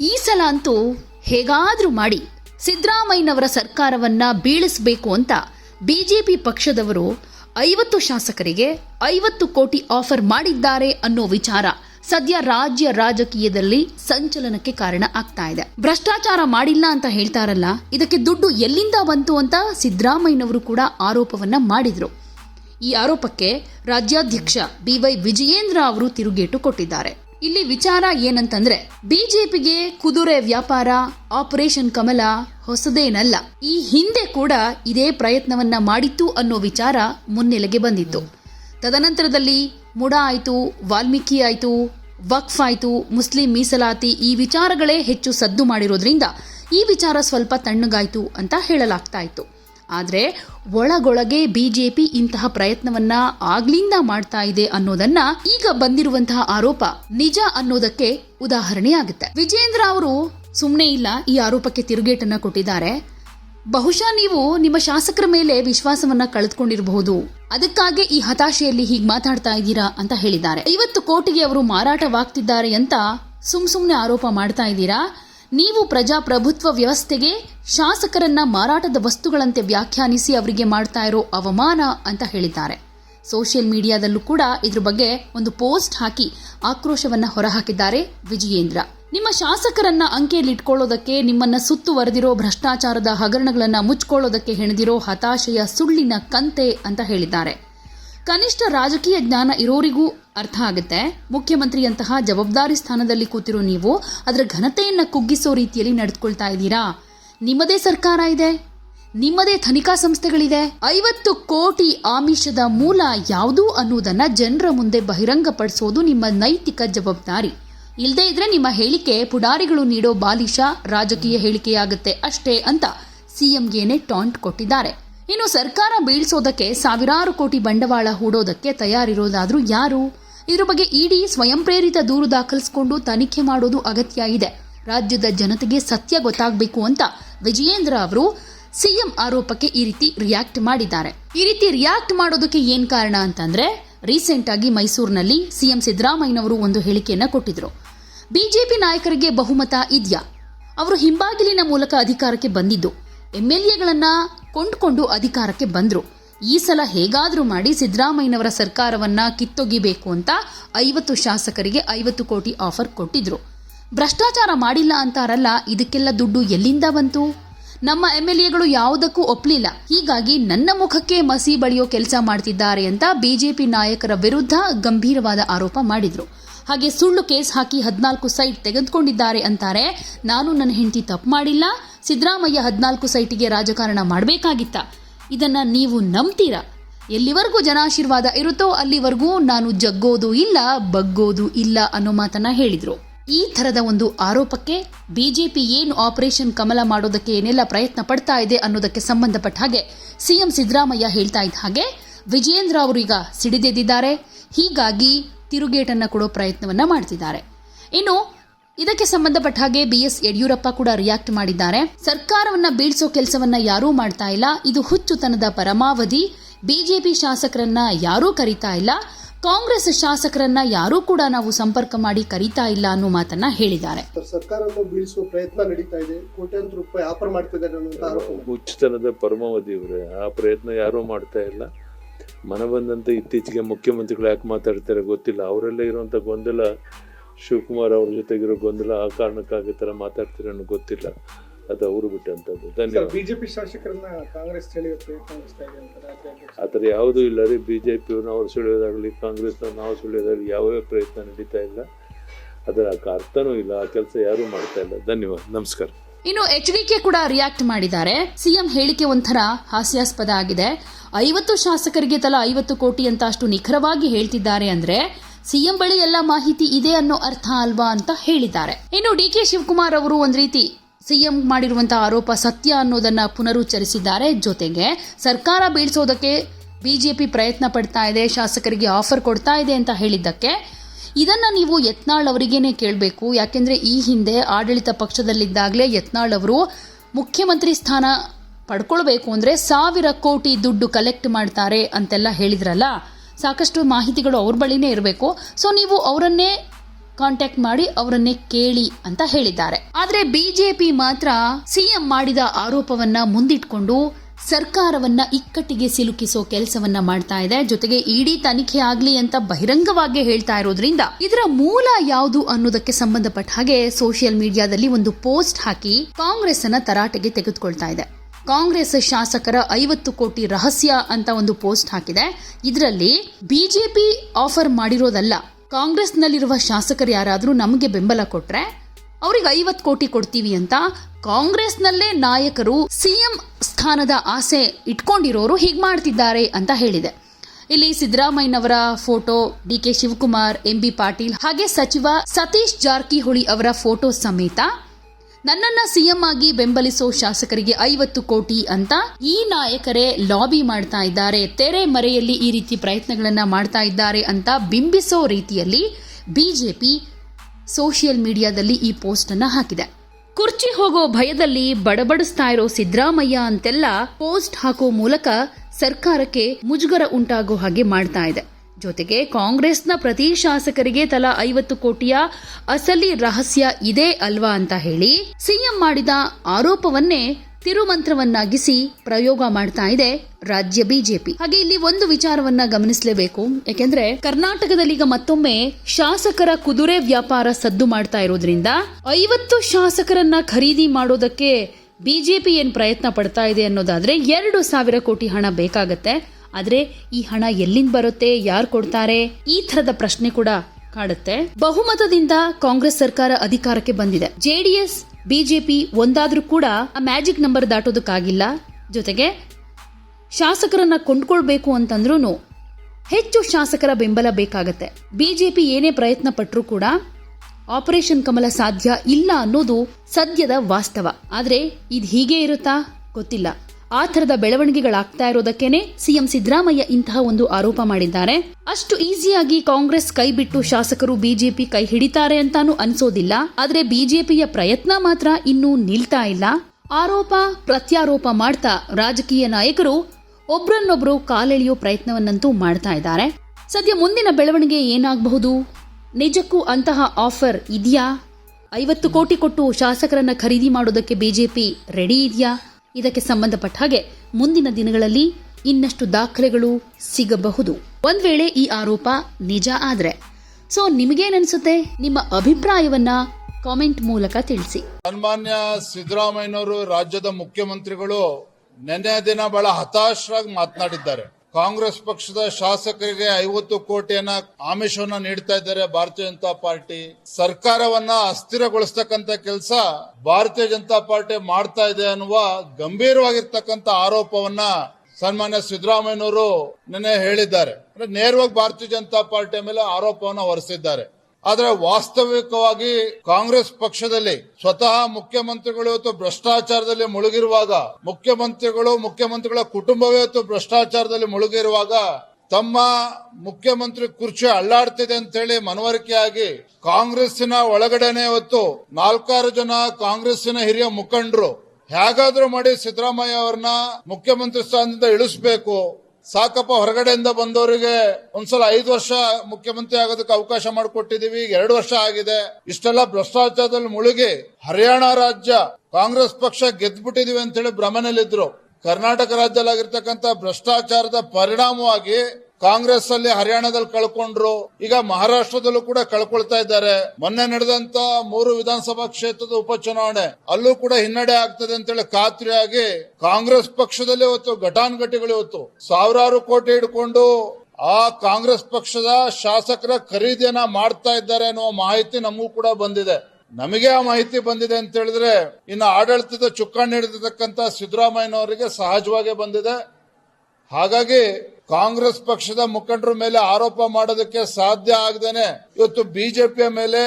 ಸಲ ಅಂತೂ ಹೇಗಾದರೂ ಮಾಡಿ ಸಿದ್ದರಾಮಯ್ಯನವರ ಸರ್ಕಾರವನ್ನ ಬೀಳಿಸಬೇಕು ಅಂತ ಬಿಜೆಪಿ ಪಕ್ಷದವರು ಐವತ್ತು ಶಾಸಕರಿಗೆ ಐವತ್ತು ಕೋಟಿ ಆಫರ್ ಮಾಡಿದ್ದಾರೆ ಅನ್ನೋ ವಿಚಾರ ಸದ್ಯ ರಾಜ್ಯ ರಾಜಕೀಯದಲ್ಲಿ ಸಂಚಲನಕ್ಕೆ ಕಾರಣ ಆಗ್ತಾ ಇದೆ. ಭ್ರಷ್ಟಾಚಾರ ಮಾಡಿಲ್ಲ ಅಂತ ಹೇಳ್ತಾರಲ್ಲ, ಇದಕ್ಕೆ ದುಡ್ಡು ಎಲ್ಲಿಂದ ಬಂತು ಅಂತ ಸಿದ್ದರಾಮಯ್ಯನವರು ಕೂಡ ಆರೋಪವನ್ನ ಮಾಡಿದ್ರು. ಈ ಆರೋಪಕ್ಕೆ ರಾಜ್ಯಾಧ್ಯಕ್ಷ ಬಿವೈ ವಿಜಯೇಂದ್ರ ಅವರು ತಿರುಗೇಟು ಕೊಟ್ಟಿದ್ದಾರೆ. ಇಲ್ಲಿ ವಿಚಾರ ಏನಂತಂದ್ರೆ, ಬಿಜೆಪಿಗೆ ಕುದುರೆ ವ್ಯಾಪಾರ, ಆಪರೇಷನ್ ಕಮಲ ಹೊಸದೇನಲ್ಲ. ಈ ಹಿಂದೆ ಕೂಡ ಇದೇ ಪ್ರಯತ್ನವನ್ನ ಮಾಡಿತ್ತು ಅನ್ನೋ ವಿಚಾರ ಮುನ್ನೆಲೆಗೆ ಬಂದಿತ್ತು. ತದನಂತರದಲ್ಲಿ ಮುಡ ಆಯಿತು, ವಾಲ್ಮೀಕಿ ಆಯಿತು, ವಕ್ಫ್ ಆಯಿತು, ಮುಸ್ಲಿಂ ಮೀಸಲಾತಿ ಈ ವಿಚಾರಗಳೇ ಹೆಚ್ಚು ಸದ್ದು ಮಾಡಿರೋದ್ರಿಂದ ಈ ವಿಚಾರ ಸ್ವಲ್ಪ ತಣ್ಣಗಾಯಿತು ಅಂತ ಹೇಳಲಾಗ್ತಾ ಇತ್ತು. ಆದರೆ ಒಳಗೊಳಗೆ ಬಿಜೆಪಿ ಇಂತಹ ಪ್ರಯತ್ನವನ್ನ ಆಗ್ಲಿಂದ ಮಾಡ್ತಾ ಇದೆ ಅನ್ನೋದನ್ನ ಈಗ ಬಂದಿರುವಂತಹ ಆರೋಪ ನಿಜ ಅನ್ನೋದಕ್ಕೆ ಉದಾಹರಣೆಯಾಗುತ್ತೆ. ವಿಜೇಂದ್ರ ಅವರು ಸುಮ್ಮನೆ ಇಲ್ಲ ಈ ಆರೋಪಕ್ಕೆ ತಿರುಗೇಟನ್ನ ಕೊಟ್ಟಿದ್ದಾರೆ. ಬಹುಶಃ ನೀವು ನಿಮ್ಮ ಶಾಸಕರ ಮೇಲೆ ವಿಶ್ವಾಸವನ್ನ ಕಳೆದುಕೊಂಡಿರಬಹುದು. ಅದಕ್ಕಾಗಿ ಈ ಹತಾಶೆಯಲ್ಲಿ ಹೀಗೆ ಮಾತಾಡ್ತಾ ಇದ್ದೀರಾ ಅಂತ ಹೇಳಿದ್ದಾರೆ. ಐವತ್ತು ಕೋಟಿಗೆ ಅವರು ಮಾರಾಟವಾಗ್ತಿದ್ದಾರೆ ಅಂತ ಸುಮ್ ಸುಮ್ನೆ ಆರೋಪ ಮಾಡ್ತಾ ಇದ್ದೀರಾ? ನೀವು ಪ್ರಜಾಪ್ರಭುತ್ವ ವ್ಯವಸ್ಥೆಗೆ ಶಾಸಕರನ್ನ ಮಾರಾಟದ ವಸ್ತುಗಳಂತೆ ವ್ಯಾಖ್ಯಾನಿಸಿ ಅವರಿಗೆ ಮಾಡ್ತಾ ಇರೋ ಅವಮಾನ ಅಂತ ಹೇಳಿದ್ದಾರೆ. ಸೋಷಿಯಲ್ ಮೀಡಿಯಾದಲ್ಲೂ ಕೂಡ ಇದ್ರ ಬಗ್ಗೆ ಒಂದು ಪೋಸ್ಟ್ ಹಾಕಿ ಆಕ್ರೋಶವನ್ನ ಹೊರಹಾಕಿದ್ದಾರೆ ವಿಜಯೇಂದ್ರ. ನಿಮ್ಮ ಶಾಸಕರನ್ನ ಅಂಕೆಯಲ್ಲಿಟ್ಕೊಳ್ಳೋದಕ್ಕೆ ನಿಮ್ಮನ್ನ ಸುತ್ತುವರೆದಿರೋ ಭ್ರಷ್ಟಾಚಾರದ ಹಗರಣಗಳನ್ನ ಮುಚ್ಕೊಳ್ಳೋದಕ್ಕೆ ಹೆಣೆದಿರೋ ಹತಾಶೆಯ ಸುಳ್ಳಿನ ಕಂತೆ ಅಂತ ಹೇಳಿದ್ದಾರೆ. ಕನಿಷ್ಠ ರಾಜಕೀಯ ಜ್ಞಾನ ಇರೋರಿಗೂ ಅರ್ಥ ಆಗುತ್ತೆ. ಮುಖ್ಯಮಂತ್ರಿಯಂತಹ ಜವಾಬ್ದಾರಿ ಸ್ಥಾನದಲ್ಲಿ ಕೂತಿರೋ ನೀವು ಅದರ ಘನತೆಯನ್ನು ಕುಗ್ಗಿಸೋ ರೀತಿಯಲ್ಲಿ ನಡೆದುಕೊಳ್ತಾ ಇದ್ದೀರಾ? ನಿಮ್ಮದೇ ಸರ್ಕಾರ ಇದೆ. ನಿಮ್ಮದೇ ತನಿಖಾ ಸಂಸ್ಥೆಗಳಿದೆ. ಐವತ್ತು ಕೋಟಿ ಆಮಿಷದ ಮೂಲ ಯಾವುದು ಅನ್ನುವುದನ್ನ ಜನರ ಮುಂದೆ ಬಹಿರಂಗಪಡಿಸೋದು ನಿಮ್ಮ ನೈತಿಕ ಜವಾಬ್ದಾರಿ. ಇಲ್ಲದೇ ಇದ್ರೆ ನಿಮ್ಮ ಹೇಳಿಕೆ ಪುಡಾರಿಗಳು ನೀಡೋ ಬಾಲಿಶ ರಾಜಕೀಯ ಹೇಳಿಕೆಯಾಗುತ್ತೆ ಅಷ್ಟೇ ಅಂತ ಸಿಎಂಗೆನೆ ಟಾಂಟ್ ಕೊಟ್ಟಿದ್ದಾರೆ. ಇನ್ನು ಸರ್ಕಾರ ಬೀಳ್ಸೋದಕ್ಕೆ ಸಾವಿರಾರು ಕೋಟಿ ಬಂಡವಾಳ ಹೂಡೋದಕ್ಕೆ ತಯಾರಿರೋದಾದರೂ ಯಾರು? ಇದ್ರ ಬಗ್ಗೆ ಇಡಿ ಸ್ವಯಂ ಪ್ರೇರಿತ ದೂರು ದಾಖಲಿಸಿಕೊಂಡು ತನಿಖೆ ಮಾಡೋದು ಅಗತ್ಯ ಇದೆ. ರಾಜ್ಯದ ಜನತೆಗೆ ಸತ್ಯ ಗೊತ್ತಾಗಬೇಕು ಅಂತ ವಿಜಯೇಂದ್ರ ಅವರು ಸಿಎಂ ಆರೋಪಕ್ಕೆ ಈ ರೀತಿ ರಿಯಾಕ್ಟ್ ಮಾಡಿದ್ದಾರೆ. ಈ ರೀತಿ ರಿಯಾಕ್ಟ್ ಮಾಡೋದಕ್ಕೆ ಏನ್ ಕಾರಣ ಅಂತಂದ್ರೆ, ರೀಸೆಂಟ್ ಆಗಿ ಮೈಸೂರಿನಲ್ಲಿ ಸಿಎಂ ಸಿದ್ದರಾಮಯ್ಯನವರು ಒಂದು ಹೇಳಿಕೆಯನ್ನ ಕೊಟ್ಟಿದ್ರು. ಬಿಜೆಪಿ ನಾಯಕರಿಗೆ ಬಹುಮತ ಇದೆಯಾ? ಅವರು ಹಿಂಬಾಗಿಲಿನ ಮೂಲಕ ಅಧಿಕಾರಕ್ಕೆ ಬಂದಿದ್ದು. ಎಂಎಲ್ಎಗಳನ್ನ ಕೊಂಡ್ಕೊಂಡು ಅಧಿಕಾರಕ್ಕೆ ಬಂದರು. ಈ ಸಲ ಹೇಗಾದರೂ ಮಾಡಿ ಸಿದ್ದರಾಮಯ್ಯನವರ ಸರ್ಕಾರವನ್ನ ಕಿತ್ತೊಗಿಬೇಕು ಅಂತ ಐವತ್ತು ಶಾಸಕರಿಗೆ ಐವತ್ತು ಕೋಟಿ ಆಫರ್ ಕೊಟ್ಟಿದ್ರು. ಭ್ರಷ್ಟಾಚಾರ ಮಾಡಿಲ್ಲ ಅಂತಾರಲ್ಲ, ಇದಕ್ಕೆಲ್ಲ ದುಡ್ಡು ಎಲ್ಲಿಂದ ಬಂತು? ನಮ್ಮ ಎಂಎಲ್ಎಗಳು ಯಾವುದಕ್ಕೂ ಒಪ್ಪಲಿಲ್ಲ ಹೀಗಾಗಿ ನನ್ನ ಮುಖಕ್ಕೆ ಮಸಿ ಬಳಿಯೋ ಕೆಲಸ ಮಾಡ್ತಿದ್ದಾರೆ ಅಂತ ಬಿಜೆಪಿ ನಾಯಕರ ವಿರುದ್ಧ ಗಂಭೀರವಾದ ಆರೋಪ ಮಾಡಿದ್ರು. ಹಾಗೆ ಸುಳ್ಳು ಕೇಸ್ ಹಾಕಿ ಹದಿನಾಲ್ಕು ಸೈಟ್ ತೆಗೆದುಕೊಂಡಿದ್ದಾರೆ ಅಂತಾರೆ. ನಾನು ನನ್ನ ಹೆಂಡತಿ ತಪ್ಪು ಮಾಡಿಲ್ಲ. ಸಿದ್ದರಾಮಯ್ಯ ಹದಿನಾಲ್ಕು ಸೈಟಿಗೆ ರಾಜಕಾರಣ ಮಾಡಬೇಕಾಗಿತ್ತ. ಇದನ್ನು ನೀವು ನಂಬ್ತೀರಾ? ಎಲ್ಲಿವರೆಗೂ ಜನಾಶೀರ್ವಾದ ಇರುತ್ತೋ ಅಲ್ಲಿವರೆಗೂ ನಾನು ಜಗ್ಗೋದು ಇಲ್ಲ, ಬಗ್ಗೋದು ಇಲ್ಲ ಅನ್ನೋ ಮಾತನ್ನ ಹೇಳಿದ್ರು. ಈ ಥರದ ಒಂದು ಆರೋಪಕ್ಕೆ ಬಿಜೆಪಿ ಏನು ಆಪರೇಷನ್ ಕಮಲ ಮಾಡೋದಕ್ಕೆ ಏನೆಲ್ಲ ಪ್ರಯತ್ನ ಪಡ್ತಾ ಇದೆ ಅನ್ನೋದಕ್ಕೆ ಸಂಬಂಧಪಟ್ಟ ಹಾಗೆ ಸಿಎಂ ಸಿದ್ದರಾಮಯ್ಯ ಹೇಳ್ತಾ ಇದ್ದ ಹಾಗೆ ವಿಜಯೇಂದ್ರ ಅವರು ಈಗ ಸಿಡಿದೆದ್ದಿದ್ದಾರೆ. ಹೀಗಾಗಿ ತಿರುಗೇಟನ್ನು ಕೊಡೋ ಪ್ರಯತ್ನವನ್ನ ಮಾಡ್ತಿದ್ದಾರೆ. ಇನ್ನು ಇದಕ್ಕೆ ಸಂಬಂಧಪಟ್ಟ ಹಾಗೆ ಬಿ ಎಸ್ ಯಡಿಯೂರಪ್ಪ ಕೂಡ ರಿಯಾಕ್ಟ್ ಮಾಡಿದ್ದಾರೆ. ಸರ್ಕಾರವನ್ನ ಬೀಳ್ಸೋ ಕೆಲಸವನ್ನ ಯಾರೂ ಮಾಡ್ತಾ ಇಲ್ಲ. ಇದು ಹುಚ್ಚುತನದ ಪರಮಾವಧಿ. ಬಿಜೆಪಿ ಶಾಸಕರನ್ನ ಯಾರೂ ಕರೀತಾ ಇಲ್ಲ. ಕಾಂಗ್ರೆಸ್ ಶಾಸಕರನ್ನ ಯಾರೂ ಕೂಡ ನಾವು ಸಂಪರ್ಕ ಮಾಡಿ ಕರೀತಾ ಇಲ್ಲ ಅನ್ನೋ ಮಾತನ್ನ ಹೇಳಿದ್ದಾರೆ. ಸರ್ ಸರ್ಕಾರವನ್ನು ಬೀಳಿಸುವ ಪ್ರಯತ್ನ ನಡೀತಾ ಇದೆ. ಕೋಟ್ಯಾಂತರ ರೂಪಾಯಿ ಆಫರ್ ಮಾಡ್ತಿದ್ದಾರೆ. ಹುಚ್ಚುತನದ ಪರಮಾವಧಿ ಇವರೇ. ಆ ಪ್ರಯತ್ನ ಯಾರೂ ಮಾಡ್ತಾ ಇಲ್ಲ. ಮನ ಬಂದಂತೆ ಇತ್ತೀಚೆಗೆ ಮುಖ್ಯಮಂತ್ರಿಗಳು ಯಾಕೆ ಮಾತಾಡ್ತಾರೆ ಗೊತ್ತಿಲ್ಲ. ಅವರೆಲ್ಲ ಇರುವಂತ ಗೊಂದಲ ಶಿವಕುಮಾರ್ ಅವ್ರ ಜೊತೆಗಿರೋ ಗೊಂದಲ ಆ ಕಾರಣಕ್ಕಾಗಿ ಥರ ಮಾತಾಡ್ತೀರ ಅನ್ನೋ ಗೊತ್ತಿಲ್ಲ. ಅದು ಅವರು ಬಿಟ್ಟಂಥದ್ದು ಧನ್ಯವಾದ. ಬಿಜೆಪಿ ಶಾಸಕರನ್ನ ಕಾಂಗ್ರೆಸ್ ಸೆಳೆಯೋ ಪ್ರಯತ್ನ ನಡೆಸ್ತಾ ಇದೆ ಅಂತ ರಾಜ್ಯಾಧ್ಯಕ್ಷ ಆ ಥರ ಯಾವುದೂ ಇಲ್ಲ ರೀ. ಬಿ ಜೆ ಪಿಯವ್ರನ್ನ ಅವ್ರು ಸುಳಿಯೋದಾಗಲಿ ಕಾಂಗ್ರೆಸ್ನ ನಾವು ಸೆಳೆಯೋದಾಗಲಿ ಯಾವ್ಯಾವ ಪ್ರಯತ್ನ ನಡೀತಾ ಇಲ್ಲ. ಅದರ ಅರ್ಥನೂ ಇಲ್ಲ. ಆ ಕೆಲಸ ಯಾರೂ ಮಾಡ್ತಾ ಇಲ್ಲ. ಧನ್ಯವಾದ. ನಮಸ್ಕಾರ. ಇನ್ನು ಎಚ್ ಡಿ ಕೆ ಕೂಡ ರಿಯಾಕ್ಟ್ ಮಾಡಿದ್ದಾರೆ. ಸಿಎಂ ಹೇಳಿಕೆ ಒಂಥರ ಹಾಸ್ಯಾಸ್ಪದ ಆಗಿದೆ. ಐವತ್ತು ಶಾಸಕರಿಗೆ ತಲಾ ಐವತ್ತು ಕೋಟಿ ಅಂತ ಅಷ್ಟು ನಿಖರವಾಗಿ ಹೇಳ್ತಿದ್ದಾರೆ ಅಂದ್ರೆ ಸಿಎಂ ಬಳಿ ಎಲ್ಲ ಮಾಹಿತಿ ಇದೆ ಅನ್ನೋ ಅರ್ಥ ಅಲ್ವಾ ಅಂತ ಹೇಳಿದ್ದಾರೆ. ಇನ್ನು ಡಿ ಕೆ ಶಿವಕುಮಾರ್ ಅವರು ಒಂದ್ ರೀತಿ ಸಿಎಂ ಮಾಡಿರುವಂತಹ ಆರೋಪ ಸತ್ಯ ಅನ್ನೋದನ್ನ ಪುನರುಚ್ಚರಿಸಿದ್ದಾರೆ. ಜೊತೆಗೆ ಸರ್ಕಾರ ಬೀಳ್ಸೋದಕ್ಕೆ ಬಿಜೆಪಿ ಪ್ರಯತ್ನ ಪಡ್ತಾ ಇದೆ, ಶಾಸಕರಿಗೆ ಆಫರ್ ಕೊಡ್ತಾ ಇದೆ ಅಂತ ಹೇಳಿದ್ದಕ್ಕೆ ಇದನ್ನ ನೀವು ಯತ್ನಾಳ್ ಅವರಿಗೇನೆ ಕೇಳಬೇಕು. ಯಾಕೆಂದರೆ ಈ ಹಿಂದೆ ಆಡಳಿತ ಪಕ್ಷದಲ್ಲಿದ್ದಾಗಲೇ ಯತ್ನಾಳ್ ಅವರು ಮುಖ್ಯಮಂತ್ರಿ ಸ್ಥಾನ ಪಡ್ಕೊಳ್ಬೇಕು ಅಂದ್ರೆ ಸಾವಿರ ಕೋಟಿ ದುಡ್ಡು ಕಲೆಕ್ಟ್ ಮಾಡ್ತಾರೆ ಅಂತೆಲ್ಲ ಹೇಳಿದ್ರಲ್ಲ. ಸಾಕಷ್ಟು ಮಾಹಿತಿಗಳು ಅವ್ರ ಬಳಿನೇ ಇರಬೇಕು. ಸೊ ನೀವು ಅವರನ್ನೇ ಕಾಂಟ್ಯಾಕ್ಟ್ ಮಾಡಿ ಅವರನ್ನೇ ಕೇಳಿ ಅಂತ ಹೇಳಿದ್ದಾರೆ. ಆದರೆ ಬಿಜೆಪಿ ಮಾತ್ರ ಸಿಎಂ ಮಾಡಿದ ಆರೋಪವನ್ನ ಮುಂದಿಟ್ಕೊಂಡು ಸರ್ಕಾರವನ್ನ ಇಕ್ಕಟ್ಟಿಗೆ ಸಿಲುಕಿಸೋ ಕೆಲಸವನ್ನ ಮಾಡ್ತಾ ಇದೆ. ಜೊತೆಗೆ ಇಡಿ ತನಿಖೆ ಆಗ್ಲಿ ಅಂತ ಬಹಿರಂಗವಾಗಿ ಹೇಳ್ತಾ ಇರೋದ್ರಿಂದ ಇದರ ಮೂಲ ಯಾವುದು ಅನ್ನೋದಕ್ಕೆ ಸಂಬಂಧಪಟ್ಟ ಹಾಗೆ ಸೋಷಿಯಲ್ ಮೀಡಿಯಾದಲ್ಲಿ ಒಂದು ಪೋಸ್ಟ್ ಹಾಕಿ ಕಾಂಗ್ರೆಸ್ ಅನ್ನ ತರಾಟೆಗೆ ತೆಗೆದುಕೊಳ್ತಾ ಇದೆ. ಕಾಂಗ್ರೆಸ್ ಶಾಸಕರ ಐವತ್ತು ಕೋಟಿ ರಹಸ್ಯ ಅಂತ ಒಂದು ಪೋಸ್ಟ್ ಹಾಕಿದೆ. ಇದರಲ್ಲಿ ಬಿಜೆಪಿ ಆಫರ್ ಮಾಡಿರೋದಲ್ಲ, ಕಾಂಗ್ರೆಸ್ನಲ್ಲಿರುವ ಶಾಸಕರು ಯಾರಾದರೂ ನಮಗೆ ಬೆಂಬಲ ಕೊಟ್ರೆ ಅವ್ರಿಗೆ ಐವತ್ತು ಕೋಟಿ ಕೊಡ್ತೀವಿ ಅಂತ ಕಾಂಗ್ರೆಸ್ನಲ್ಲೇ ನಾಯಕರು ಸಿಎಂ ಸ್ಥಾನದ ಆಸೆ ಇಟ್ಕೊಂಡಿರೋರು ಹೀಗೆ ಮಾಡ್ತಿದ್ದಾರೆ ಅಂತ ಹೇಳಿದೆ. ಇಲ್ಲಿ ಸಿದ್ದರಾಮಯ್ಯನವರ photo, D K Shivakumar, M B Patil, ಹಾಗೆ ಸಚಿವ ಸತೀಶ್ ಜಾರಕಿಹೊಳಿ ಅವರ ಫೋಟೋ ಸಮೇತ ನನ್ನನ್ನ ಸಿಎಂ ಆಗಿ ಬೆಂಬಲಿಸೋ ಶಾಸಕರಿಗೆ ಐವತ್ತು ಕೋಟಿ ಅಂತ ಈ ನಾಯಕರೇ ಲಾಬಿ ಮಾಡ್ತಾ ಇದ್ದಾರೆ, ತೆರೆ ಮರೆಯಲ್ಲಿ ಈ ರೀತಿ ಪ್ರಯತ್ನಗಳನ್ನ ಮಾಡ್ತಾ ಇದ್ದಾರೆ ಅಂತ ಬಿಂಬಿಸೋ ರೀತಿಯಲ್ಲಿ ಬಿಜೆಪಿ ಸೋಷಿಯಲ್ ಮೀಡಿಯಾದಲ್ಲಿ ಈ ಪೋಸ್ಟ್ ಅನ್ನ ಹಾಕಿದೆ. ಕುರ್ಚಿ ಹೋಗೋ ಭಯದಲ್ಲಿ ಬಡಬಡಿಸ್ತಾ ಇರೋ ಸಿದ್ದರಾಮಯ್ಯ ಅಂತೆಲ್ಲ ಪೋಸ್ಟ್ ಹಾಕೋ ಮೂಲಕ ಸರ್ಕಾರಕ್ಕೆ ಮುಜುಗರ ಉಂಟಾಗೋ ಹಾಗೆ ಮಾಡ್ತಾ ಇದೆ. ಜೊತೆಗೆ ಕಾಂಗ್ರೆಸ್ನ ಪ್ರತಿ ಶಾಸಕರಿಗೆ ತಲಾ ಐವತ್ತು ಕೋಟಿಯ ಅಸಲಿ ರಹಸ್ಯ ಇದೆ ಅಲ್ವಾ ಅಂತ ಹೇಳಿ ಸಿಎಂ ಮಾಡಿದ ಆರೋಪವನ್ನೇ ತಿರುಮಂತ್ರವನ್ನಾಗಿಸಿ ಪ್ರಯೋಗ ಮಾಡ್ತಾ ಇದೆ ರಾಜ್ಯ ಬಿಜೆಪಿ. ಹಾಗೆ ಇಲ್ಲಿ ಒಂದು ವಿಚಾರವನ್ನ ಗಮನಿಸಲೇಬೇಕು. ಯಾಕೆಂದ್ರೆ ಕರ್ನಾಟಕದಲ್ಲಿ ಈಗ ಮತ್ತೊಮ್ಮೆ ಶಾಸಕರ ಕುದುರೆ ವ್ಯಾಪಾರ ಸದ್ದು ಮಾಡ್ತಾ ಇರೋದ್ರಿಂದ ಐವತ್ತು ಶಾಸಕರನ್ನ ಖರೀದಿ ಮಾಡೋದಕ್ಕೆ ಬಿಜೆಪಿ ಏನ್ ಪ್ರಯತ್ನ ಪಡ್ತಾ ಇದೆ ಅನ್ನೋದಾದ್ರೆ ಎರಡು ಸಾವಿರ ಕೋಟಿ ಹಣ ಬೇಕಾಗತ್ತೆ. ಆದ್ರೆ ಈ ಹಣ ಎಲ್ಲಿಂದ ಬರುತ್ತೆ, ಯಾರು ಕೊಡ್ತಾರೆ, ಈ ತರದ ಪ್ರಶ್ನೆ ಕೂಡ ಕಾಡುತ್ತೆ. ಬಹುಮತದಿಂದ ಕಾಂಗ್ರೆಸ್ ಸರ್ಕಾರ ಅಧಿಕಾರಕ್ಕೆ ಬಂದಿದೆ. ಜೆಡಿಎಸ್ ಬಿಜೆಪಿ ಒಂದಾದ್ರೂ ಕೂಡ ಆ ಮ್ಯಾಜಿಕ್ ನಂಬರ್ ದಾಟೋದಕ್ಕಾಗಿಲ್ಲ. ಜೊತೆಗೆ ಶಾಸಕರನ್ನ ಕೊಂಡ್ಕೊಳ್ಬೇಕು ಅಂತಂದ್ರೂ ಹೆಚ್ಚು ಶಾಸಕರ ಬೆಂಬಲ ಬೇಕಾಗತ್ತೆ. ಬಿಜೆಪಿ ಏನೇ ಪ್ರಯತ್ನ ಪಟ್ಟರೂ ಕೂಡ ಆಪರೇಷನ್ ಕಮಲ ಸಾಧ್ಯ ಇಲ್ಲ ಅನ್ನೋದು ಸದ್ಯದ ವಾಸ್ತವ. ಆದರೆ ಇದು ಹೀಗೆ ಇರುತ್ತಾ? ಗೊತ್ತಿಲ್ಲ. ಆ ಥರದ ಬೆಳವಣಿಗೆಗಳಾಗ್ತಾ ಇರೋದಕ್ಕೇನೆ ಸಿಎಂ ಸಿದ್ದರಾಮಯ್ಯ ಇಂತಹ ಒಂದು ಆರೋಪ ಮಾಡಿದ್ದಾರೆ. ಅಷ್ಟು ಈಸಿಯಾಗಿ ಕಾಂಗ್ರೆಸ್ ಕೈ ಬಿಟ್ಟು ಶಾಸಕರು ಬಿಜೆಪಿ ಕೈ ಹಿಡಿತಾರೆ ಅಂತಾನು ಅನ್ಸೋದಿಲ್ಲ. ಆದ್ರೆ ಬಿಜೆಪಿಯ ಪ್ರಯತ್ನ ಮಾತ್ರ ಇನ್ನೂ ನಿಲ್ತಾ ಇಲ್ಲ. ಆರೋಪ, ಪ್ರತ್ಯಾರೋಪ ಮಾಡ್ತಾ ರಾಜಕೀಯ ನಾಯಕರು ಒಬ್ರನ್ನೊಬ್ರು ಕಾಲೆಳೆಯೋ ಪ್ರಯತ್ನವನ್ನಂತೂ ಮಾಡ್ತಾ ಇದ್ದಾರೆ. ಸದ್ಯ ಮುಂದಿನ ಬೆಳವಣಿಗೆ ಏನಾಗಬಹುದು? ನಿಜಕ್ಕೂ ಅಂತಹ ಆಫರ್ ಇದೆಯಾ? ಐವತ್ತು ಕೋಟಿ ಕೊಟ್ಟು ಶಾಸಕರನ್ನ ಖರೀದಿ ಮಾಡೋದಕ್ಕೆ ಬಿಜೆಪಿ ರೆಡಿ ಇದೆಯಾ? ಇದಕ್ಕೆ ಸಂಬಂಧಪಟ್ಟ ಹಾಗೆ ಮುಂದಿನ ದಿನಗಳಲ್ಲಿ ಇನ್ನಷ್ಟು ದಾಖಲೆಗಳು ಸಿಗಬಹುದು. ಒಂದ್ ವೇಳೆ ಈ ಆರೋಪ ನಿಜ ಆದ್ರೆ, ಸೊ ನಿಮಗೇನನ್ಸುತ್ತೆ? ನಿಮ್ಮ ಅಭಿಪ್ರಾಯವನ್ನ ಕಾಮೆಂಟ್ ಮೂಲಕ ತಿಳಿಸಿ. ಸನ್ಮಾನ್ಯ ಸಿದ್ದರಾಮಯ್ಯನವರು ರಾಜ್ಯದ ಮುಖ್ಯಮಂತ್ರಿಗಳು ನಿನ್ನೆ ದಿನ ಬಹಳ ಹತಾಶರಾಗಿ ಮಾತನಾಡಿದ್ದಾರೆ. ಕಾಂಗ್ರೆಸ್ ಪಕ್ಷದ ಶಾಸಕರಿಗೆ ಐವತ್ತು ಕೋಟಿಯನ್ನ ಆಮಿಷವನ್ನ ನೀಡ್ತಾ ಇದ್ದಾರೆ ಭಾರತೀಯ ಜನತಾ ಪಾರ್ಟಿ. ಸರ್ಕಾರವನ್ನ ಅಸ್ಥಿರಗೊಳಿಸ್ತಕ್ಕಂತ ಕೆಲಸ ಭಾರತೀಯ ಜನತಾ ಪಾರ್ಟಿ ಮಾಡ್ತಾ ಇದೆ ಅನ್ನುವ ಗಂಭೀರವಾಗಿರ್ತಕ್ಕಂತ ಆರೋಪವನ್ನ ಸನ್ಮಾನ್ಯ ಸಿದ್ದರಾಮಯ್ಯನವರು ನಿನ್ನೆ ಹೇಳಿದ್ದಾರೆ. ನೇರವಾಗಿ ಭಾರತೀಯ ಜನತಾ ಪಾರ್ಟಿಯ ಮೇಲೆ ಆರೋಪವನ್ನ ಹೊರಿಸಿದ್ದಾರೆ. ಆದ್ರೆ ವಾಸ್ತವಿಕವಾಗಿ ಕಾಂಗ್ರೆಸ್ ಪಕ್ಷದಲ್ಲಿ ಸ್ವತಃ ಮುಖ್ಯಮಂತ್ರಿಗಳು ಇವತ್ತು ಭ್ರಷ್ಟಾಚಾರದಲ್ಲಿ ಮುಳುಗಿರುವಾಗ, ಮುಖ್ಯಮಂತ್ರಿಗಳು, ಮುಖ್ಯಮಂತ್ರಿಗಳ ಕುಟುಂಬವೇ ಇವತ್ತು ಭ್ರಷ್ಟಾಚಾರದಲ್ಲಿ ಮುಳುಗಿರುವಾಗ ತಮ್ಮ ಮುಖ್ಯಮಂತ್ರಿ ಕುರ್ಚಿ ಅಳ್ಳಾಡ್ತಿದೆ ಅಂತ ಹೇಳಿ ಮನವರಿಕೆಯಾಗಿ ಕಾಂಗ್ರೆಸ್ಸಿನ ಒಳಗಡೆನೆ ಇವತ್ತು ನಾಲ್ಕಾರು ಜನ ಕಾಂಗ್ರೆಸ್ಸಿನ ಹಿರಿಯ ಮುಖಂಡರು ಹೇಗಾದ್ರೂ ಮಾಡಿ ಸಿದ್ದರಾಮಯ್ಯ ಅವರನ್ನ ಮುಖ್ಯಮಂತ್ರಿ ಸ್ಥಾನದಿಂದ ಇಳಿಸಬೇಕು. ಸಾಕಪ್ಪ ಹೊರಗಡೆಯಿಂದ ಬಂದವರಿಗೆ ಒಂದ್ಸಲ ಐದು ವರ್ಷ ಮುಖ್ಯಮಂತ್ರಿ ಆಗೋದಕ್ಕೆ ಅವಕಾಶ ಮಾಡಿಕೊಟ್ಟಿದೀವಿ, ಈಗ ಎರಡು ವರ್ಷ ಆಗಿದೆ. ಇಷ್ಟೆಲ್ಲ ಭ್ರಷ್ಟಾಚಾರದಲ್ಲಿ ಮುಳುಗಿ ಹರಿಯಾಣ ರಾಜ್ಯ ಕಾಂಗ್ರೆಸ್ ಪಕ್ಷ ಗೆದ್ಬಿಟ್ಟಿದೀವಿ ಅಂತ ಹೇಳಿ ಭ್ರಮನಲ್ಲಿದ್ರು. ಕರ್ನಾಟಕ ರಾಜ್ಯದಲ್ಲಿ ಆಗಿರ್ತಕ್ಕಂಥ ಭ್ರಷ್ಟಾಚಾರದ ಪರಿಣಾಮವಾಗಿ ಕಾಂಗ್ರೆಸ್ ಅಲ್ಲಿ ಹರಿಯಾಣದಲ್ಲಿ ಕಳ್ಕೊಂಡ್ರು, ಈಗ ಮಹಾರಾಷ್ಟ್ರದಲ್ಲೂ ಕೂಡ ಕಳ್ಕೊಳ್ತಾ ಇದ್ದಾರೆ. ಮೊನ್ನೆ ನಡೆದಂತ ಮೂರು ವಿಧಾನಸಭಾ ಕ್ಷೇತ್ರದ ಉಪಚುನಾವಣೆ, ಅಲ್ಲೂ ಕೂಡ ಹಿನ್ನಡೆ ಆಗ್ತದೆ ಅಂತೇಳಿ ಖಾತ್ರಿಯಾಗಿ ಕಾಂಗ್ರೆಸ್ ಪಕ್ಷದಲ್ಲಿ ಇವತ್ತು ಘಟಾನುಘಟಿಗಳು ಇವತ್ತು. ಸಾವಿರಾರು ಕೋಟಿ ಹಿಡ್ಕೊಂಡು ಆ ಕಾಂಗ್ರೆಸ್ ಪಕ್ಷದ ಶಾಸಕರ ಖರೀದಿಯನ್ನ ಮಾಡ್ತಾ ಇದ್ದಾರೆ ಅನ್ನುವ ಮಾಹಿತಿ ನಮಗೂ ಕೂಡ ಬಂದಿದೆ. ನಮಗೆ ಆ ಮಾಹಿತಿ ಬಂದಿದೆ ಅಂತ ಹೇಳಿದ್ರೆ, ಇನ್ನು ಆಡಳಿತದ ಚುಕ್ಕಾಣಿ ಹಿಡಿದಿರ್ತಕ್ಕಂಥ ಸಿದ್ದರಾಮಯ್ಯನವರಿಗೆ ಸಹಜವಾಗಿ ಬಂದಿದೆ. ಹಾಗಾಗಿ ಕಾಂಗ್ರೆಸ್ ಪಕ್ಷದ ಮುಖಂಡರ ಮೇಲೆ ಆರೋಪ ಮಾಡೋದಕ್ಕೆ ಸಾಧ್ಯ ಆಗದೇನೆ ಇವತ್ತು ಬಿಜೆಪಿಯ ಮೇಲೆ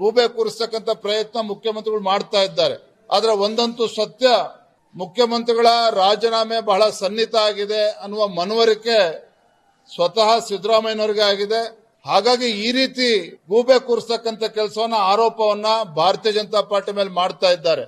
ಗೂಬೆ ಕೂರಿಸ್ತಕ್ಕಂಥ ಪ್ರಯತ್ನ ಮುಖ್ಯಮಂತ್ರಿಗಳು ಮಾಡ್ತಾ ಇದ್ದಾರೆ. ಆದ್ರೆ ಒಂದಂತೂ ಸತ್ಯ, ಮುಖ್ಯಮಂತ್ರಿಗಳ ರಾಜೀನಾಮೆ ಬಹಳ ಸನ್ನಿಹಿತ ಆಗಿದೆ ಅನ್ನುವ ಮನವರಿಕೆ ಸ್ವತಃ ಸಿದ್ದರಾಮಯ್ಯನವರಿಗೆ ಆಗಿದೆ. ಹಾಗಾಗಿ ಈ ರೀತಿ ಗೂಬೆ ಕೂರಿಸ್ತಕ್ಕಂಥ ಕೆಲಸವನ್ನ, ಆರೋಪವನ್ನ ಭಾರತೀಯ ಜನತಾ ಪಾರ್ಟಿ ಮೇಲೆ ಮಾಡ್ತಾ ಇದ್ದಾರೆ.